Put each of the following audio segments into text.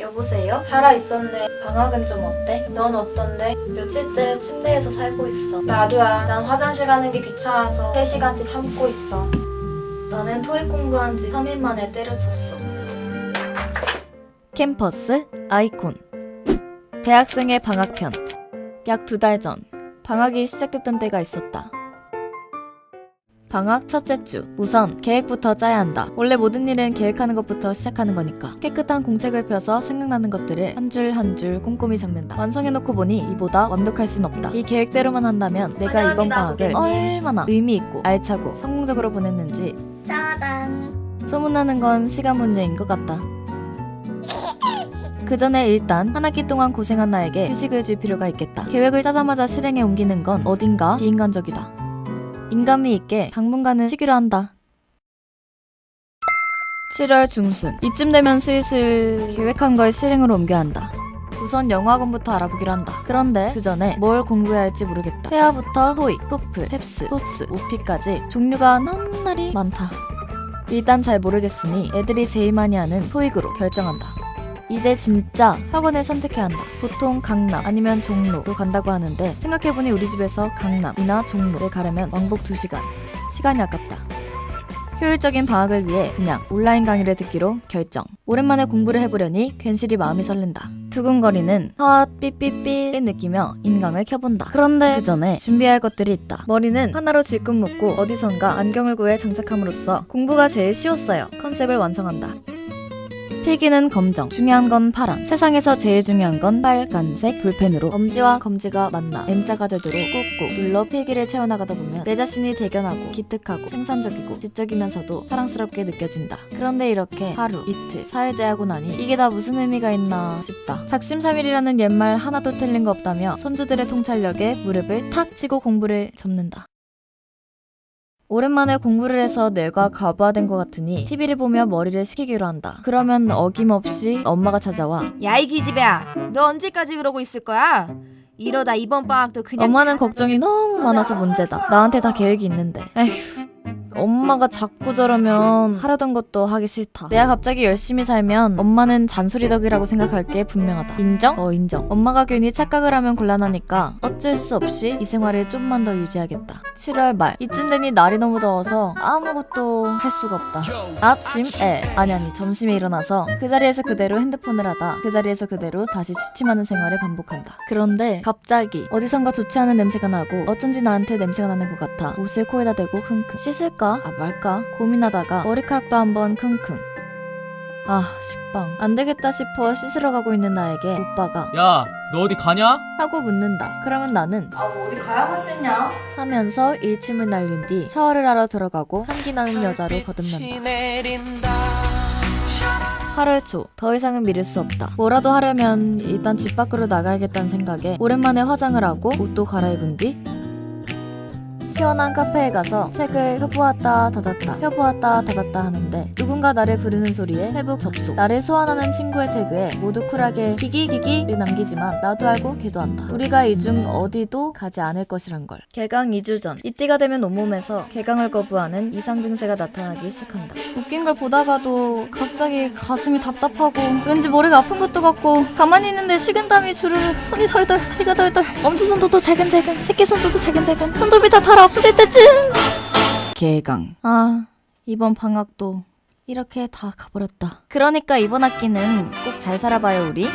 여보세요? 살아있었네. 방학은 좀 어때? 넌 어떤데? 며칠째 침대에서 살고 있어. 나도야. 난 화장실 가는 게 귀찮아서 3시간째 참고 있어. 나는 토익 공부한 지 3일 만에 때려쳤어. 캠퍼스 아이콘 대학생의 방학편 약 두 달 전 방학이 시작됐던 때가 있었다. 방학 첫째 주 우선 계획부터 짜야 한다. 원래 모든 일은 계획하는 것부터 시작하는 거니까 깨끗한 공책을 펴서 생각나는 것들을 한 줄 한 줄 꼼꼼히 적는다. 완성해놓고 보니 이보다 완벽할 순 없다. 이 계획대로만 한다면 내가 이번 환영합니다, 방학을 고객님. 얼마나 의미 있고 알차고 성공적으로 보냈는지 짜잔. 소문나는 건 시간 문제인 것 같다. 그 전에 일단 한 학기 동안 고생한 나에게 휴식을 줄 필요가 있겠다. 계획을 짜자마자 실행에 옮기는 건 어딘가 비인간적이다. 인간미 있게 당분간은 쉬기로 한다. 7월 중순 이쯤 되면 슬슬 계획한 걸 실행으로 옮겨야 한다. 우선 영어학원부터 알아보기로 한다. 그런데 그 전에 뭘 공부해야 할지 모르겠다. 회화부터 토익, 토플, 탭스, 토스, 오피까지 종류가 넘나리 많다. 일단 잘 모르겠으니 애들이 제일 많이 하는 토익으로 결정한다. 이제 진짜 학원을 선택해야 한다. 보통 강남 아니면 종로로 간다고 하는데 생각해보니 우리 집에서 강남이나 종로를 가려면 왕복 2시간. 시간이 아깝다. 효율적인 방학을 위해 그냥 온라인 강의를 듣기로 결정. 오랜만에 공부를 해보려니 괜시리 마음이 설렌다. 두근거리는 헛 삐삐삐를 느끼며 인강을 켜본다. 그런데 그 전에 준비할 것들이 있다. 머리는 하나로 질끈 묶고 어디선가 안경을 구해 장착함으로써 공부가 제일 쉬웠어요. 컨셉을 완성한다. 필기는 검정, 중요한 건 파랑. 세상에서 제일 중요한 건 빨간색 볼펜으로 엄지와 검지가 만나 M자가 되도록 꾹꾹 눌러 필기를 채워나가다 보면 내 자신이 대견하고 기특하고 생산적이고 지적이면서도 사랑스럽게 느껴진다. 그런데 이렇게 하루, 이틀, 사흘째 하고 나니 이게 다 무슨 의미가 있나 싶다. 작심삼일이라는 옛말 하나도 틀린 거 없다며 선주들의 통찰력에 무릎을 탁 치고 공부를 접는다. 오랜만에 공부를 해서 뇌가 가부화된 것 같으니 TV를 보며 머리를 식히기로 한다. 그러면 어김없이 엄마가 찾아와 야 이 기집애야 너 언제까지 그러고 있을 거야? 이러다 이번 방학도 그냥 엄마는 걱정이 너무 많아서 문제다. 나한테 다 계획이 있는데. 에휴. 엄마가 자꾸 저러면 하려던 것도 하기 싫다. 내가 갑자기 열심히 살면 엄마는 잔소리덕이라고 생각할 게 분명하다. 인정? 어, 인정. 엄마가 괜히 착각을 하면 곤란하니까 어쩔 수 없이 이 생활을 좀만 더 유지하겠다. 7월 말. 이쯤 되니 날이 너무 더워서 아무것도 할 수가 없다. 아침에, 아니 아니, 점심에 일어나서 그 자리에서 그대로 핸드폰을 하다 그 자리에서 그대로 다시 취침하는 생활을 반복한다. 그런데 갑자기 어디선가 좋지 않은 냄새가 나고 어쩐지 나한테 냄새가 나는 것 같아 옷을 코에다 대고 킁킁 씻을까? 아 말까? 고민하다가 머리카락도 한번 킁킁 아 식빵 안 되겠다 싶어 씻으러 가고 있는 나에게 오빠가 야, 너 어디 가냐? 하고 묻는다. 그러면 나는 아, 뭐 어디 가야만 겠냐 하면서 일침을 날린 뒤 샤워를 하러 들어가고 향기 나는 여자로 거듭난다. 8월 초, 더 이상은 미룰 수 없다. 뭐라도 하려면 일단 집 밖으로 나가야겠다는 생각에 오랜만에 화장을 하고 옷도 갈아입은 뒤 시원한 카페에 가서 책을 펴보았다 닫았다 펴보았다 닫았다 하는데 누군가 나를 부르는 소리에 회복 접속. 나를 소환하는 친구의 태그에 모두 쿨하게 기기기기를 남기지만 나도 알고 걔도 안다. 우리가 이 중 어디도 가지 않을 것이란 걸. 개강 2주 전 이때가 되면 온몸에서 개강을 거부하는 이상 증세가 나타나기 시작한다. 웃긴 걸 보다가도 갑자기 가슴이 답답하고 왠지 머리가 아픈 것도 같고 가만히 있는데 식은땀이 주르르 손이 덜덜 피가 덜덜. 엄지손도도 잘근잘근 새끼손도도 잘근잘근 손톱이 다달 아 없어질 때쯤. 개강. 아 이번 방학도 이렇게 다 가버렸다. 그러니까 이번 학기는 꼭 잘 살아봐요 우리.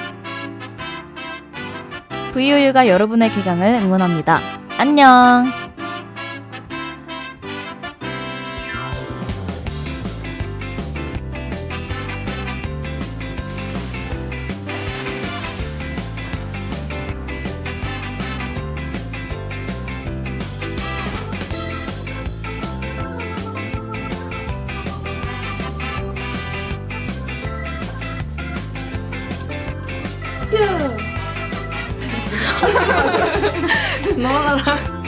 VOU가 여러분의 개강을 응원합니다. 안녕 너무